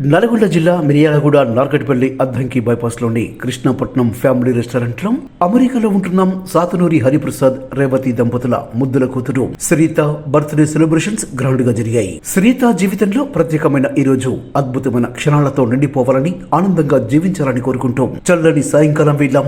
నల్గొండ జిల్లా మిరియాలగూడ నార్కటిపల్లి అద్దంకి బైపాస్లోని కృష్ణపట్నం ఫ్యామిలీ రెస్టారెంట్లో అమెరికాలో ఉంటున్నాం సాతనూరి హరిప్రసాద్ రేవతి దంపతుల ముద్దుల కూతురు శ్రీత బర్త్డే సెలబ్రేషన్స్ గ్రౌండ్గా జరిగాయి. శ్రీత జీవితంలో ప్రత్యేకమైన ఈ రోజు అద్భుతమైన క్షణాలతో నిండిపోవాలని ఆనందంగా జీవించాలని కోరుకుంటూ. చల్లని సాయంకాలం వేళ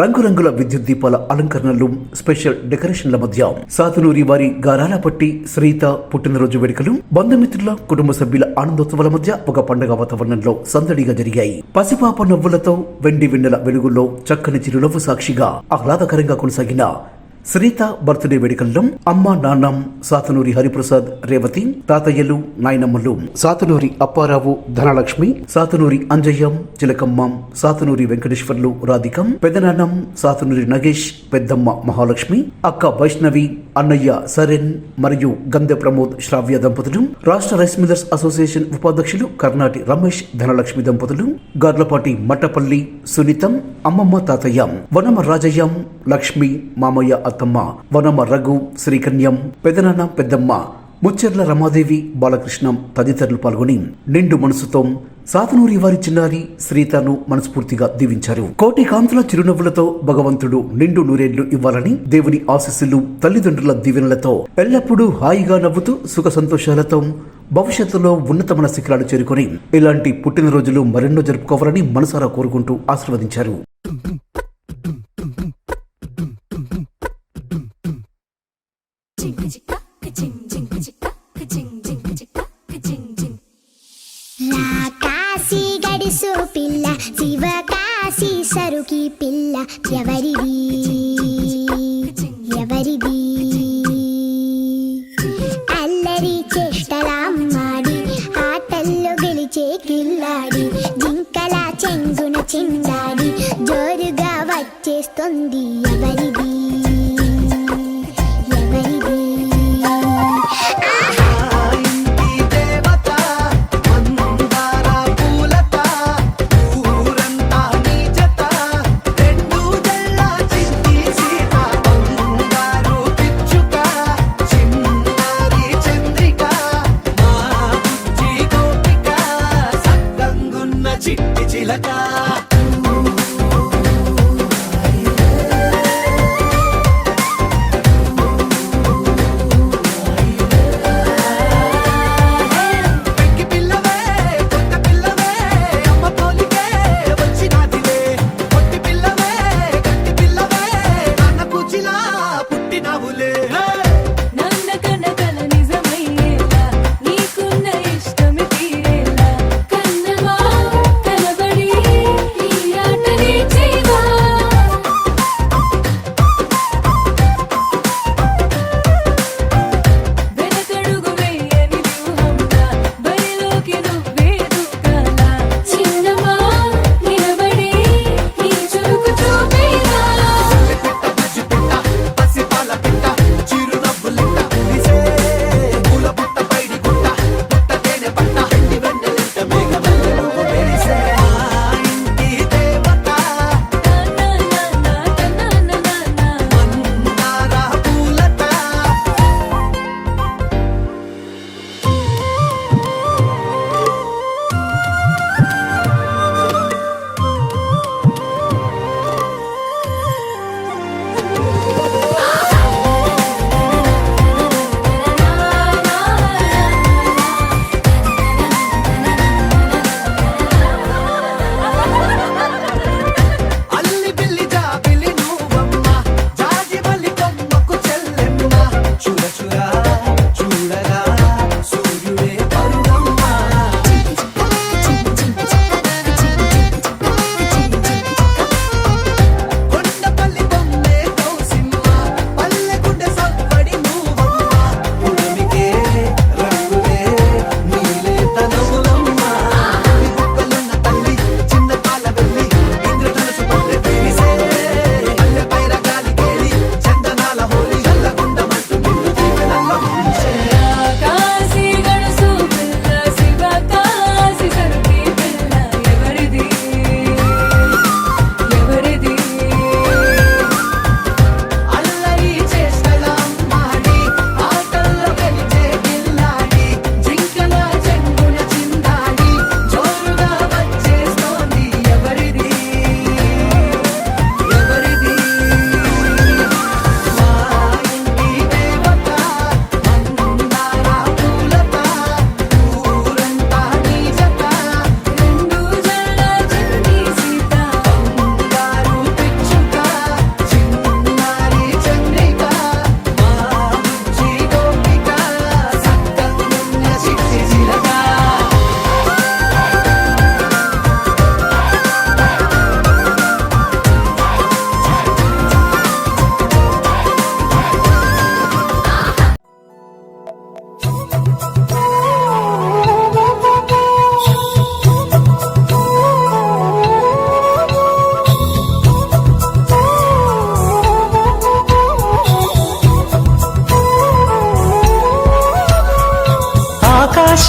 రంగురంగుల విద్యుత్ దీపాల అలంకరణలు స్పెషల్ డెకరేషన్ల మధ్య సాతునూరి వారి గారాల పట్టి శ్రీత పుట్టినరోజు వేడుకలు బంధుమిత్రుల కుటుంబ సభ్యుల ఆనందోత్సవాల మధ్య ఒక పండగ వాతావరణంలో సందడిగా జరిగాయి. పసిపాప నవ్వులతో వెండి వెన్నెల వెలుగుల్లో చక్కని చిరునవ్వు సాక్షిగా ఆహ్లాదకరంగా కొనసాగిన శ్రీత బర్త్డే వేడుకల్లో అమ్మ నాన్నం సాతనూరి హరిప్రసాద్ రేవతి తాతయ్యలు నాయనమ్మలు. సాతనూరి అప్పారావు ధనలక్ష్మి. సాతనూరి అంజయ్యం చిలకమ్మ సాతనూరి వెంకటేశ్వర్లు రాధికం పెద్దనాన్నం సాతనూరి నగేష్ పెద్దమ్మ మహాలక్ష్మి అక్క వైష్ణవి అన్నయ్య సరెన్ మరియు గంధె ప్రమోద్ శ్రావ్య దంపతులు రాష్ట్ర రైస్ మిల్లర్స్ అసోసియేషన్ ఉపాధ్యక్షులు కర్ణాటి రమేష్ ధనలక్ష్మి దంపతులు గార్లపాటి మట్టపల్లి సునీతం అమ్మమ్మ తాతయ్య వనమ రాజయ్యం లక్ష్మి మామయ్య అత్తమ్మ వనమ రఘు శ్రీకన్యం పెదనాన్న పెద్దమ్మ ముచ్చెర్ల రమాదేవి బాలకృష్ణం తదితరులు పాల్గొని నిండు మనసుతో సాతనూరి వారి చిన్నారి శ్రీతను మనస్ఫూర్తిగా దీవించారు. కోటి కాంతుల చిరునవ్వులతో భగవంతుడు నిండు నూరేళ్ళు ఇవ్వాలని దేవుని ఆశీస్సులు తల్లిదండ్రుల దీవెనలతో ఎల్లప్పుడూ హాయిగా నవ్వుతూ సుఖ సంతోషాలతో భవిష్యత్తులో ఉన్నతమైన శిఖరాలు చేరుకొని ఇలాంటి పుట్టినరోజులు మరెన్నో జరుపుకోవాలని మనసారా కోరుకుంటూ ఆశీర్వదించారు. శివకాశి సరుకి పిల్ల ఎవరిది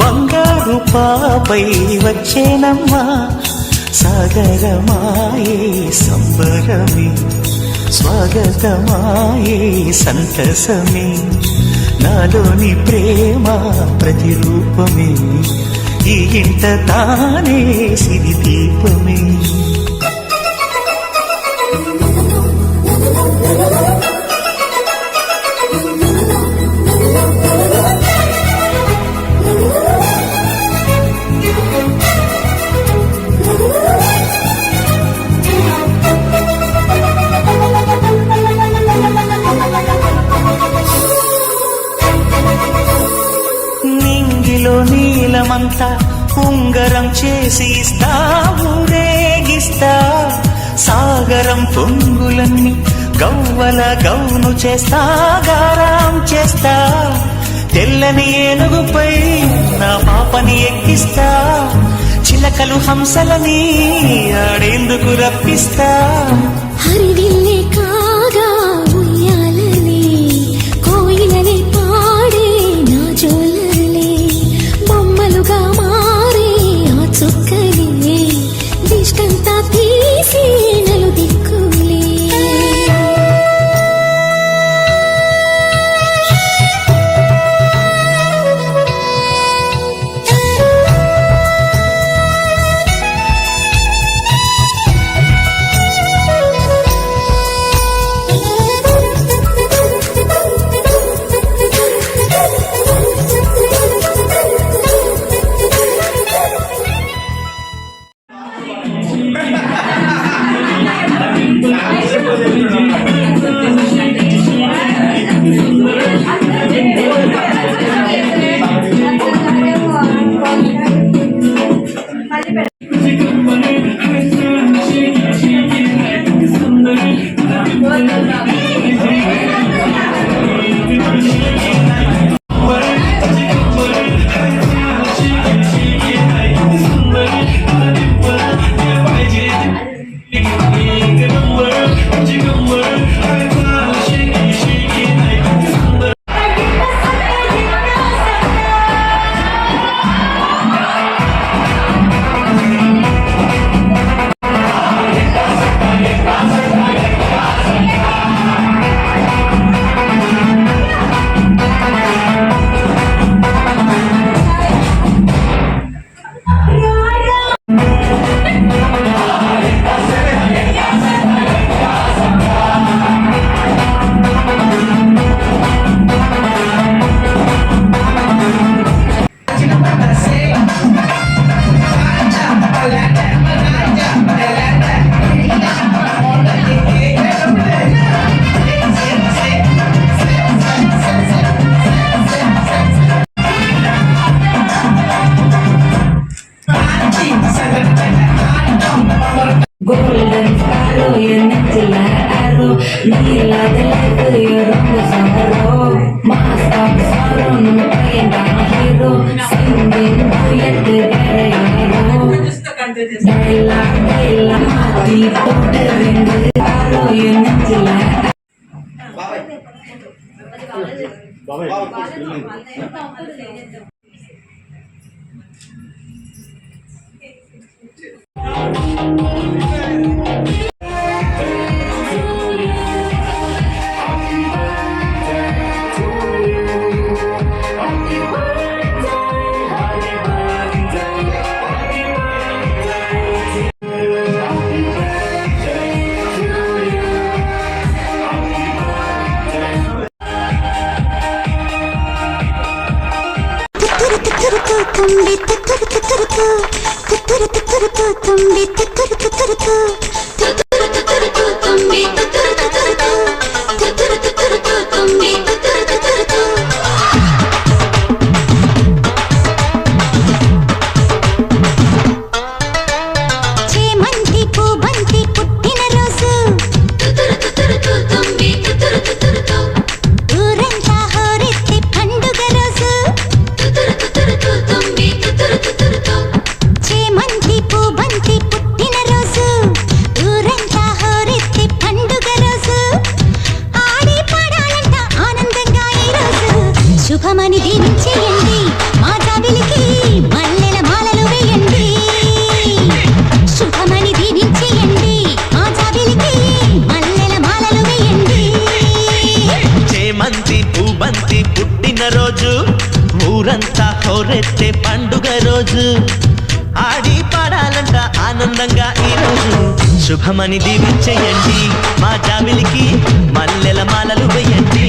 బంగారు పాపై వచ్చేనమ్మా. సాగరమాయే సంబరమే స్వాగతమాయే సంతసమే. నాలోని ప్రేమ ప్రతిరూపమే ఈ ఇంట తానే సిరి దీపమే. నీలమంతా ఉంగరం చేసి ఇస్తా ఊరేగిస్తా. సాగరం పొంగులన్నీ గవ్వల గౌను చేస్తా గారాం చేస్తా. తెల్లని ఏనుగుపై నా పాపని ఎక్కిస్తా. చిలకలు హంసలని ఆడేందుకు రప్పిస్తా. హరి கோல்டன் ஃபாலோ எண்ணத்தில் அரோ நீ இல்லாத லைஃப் ரொம்ப சமரோ மாஸ்டா சாரோ நம்ம பையன் தான் ஹீரோ சிங்கிங் புயத்து கரையோ டைலா டைலா மாத்தி போட்டு ரெண்டு அரோ எண்ணத்தில் பாபாய் దీపాన్ని ధరించేయండి. మా మల్లెల మాలలు వేయండి. శుభమని దీవించేయండి. మా మల్లెల మాలలు వేయండి. పుట్టిన రోజు ఊరంతా హోరెత్తే పండుగ రోజు. ఆడి పాడాలంట ఆనందంగా ఈరోజు. శుభమని దీవించేయండి. మా జాబిలికి మల్లెల మాలలు వేయండి.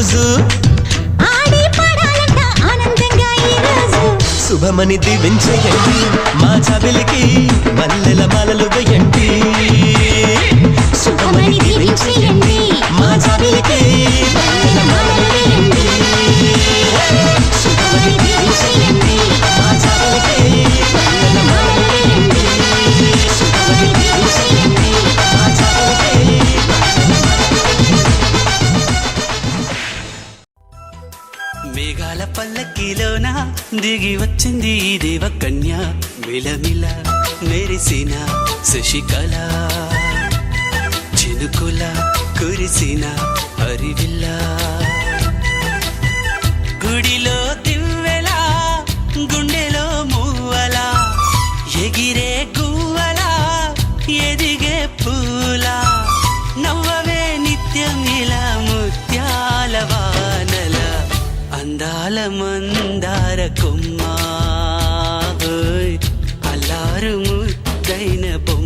రోజు శుభమని దీవించేయండి మా చబిలికి మల్లెల మాలలు వేయండి. శుభమని దీవించేయండి మా చబిలికి దిగి వచ్చింది దేవ కన్య మిలమిల మెరిసిన శశికళ. చినుకుల కురిసిన హరివిల్ల గుడిలో దివ్వెల గుండెలో మూవల ఎగిరే గువ్వల ఎదిగే పూల. నవ్వ மந்தால மந்தார கொம்மா. அலாறு முத்தைன பொ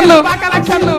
శుభాకాంక్షలు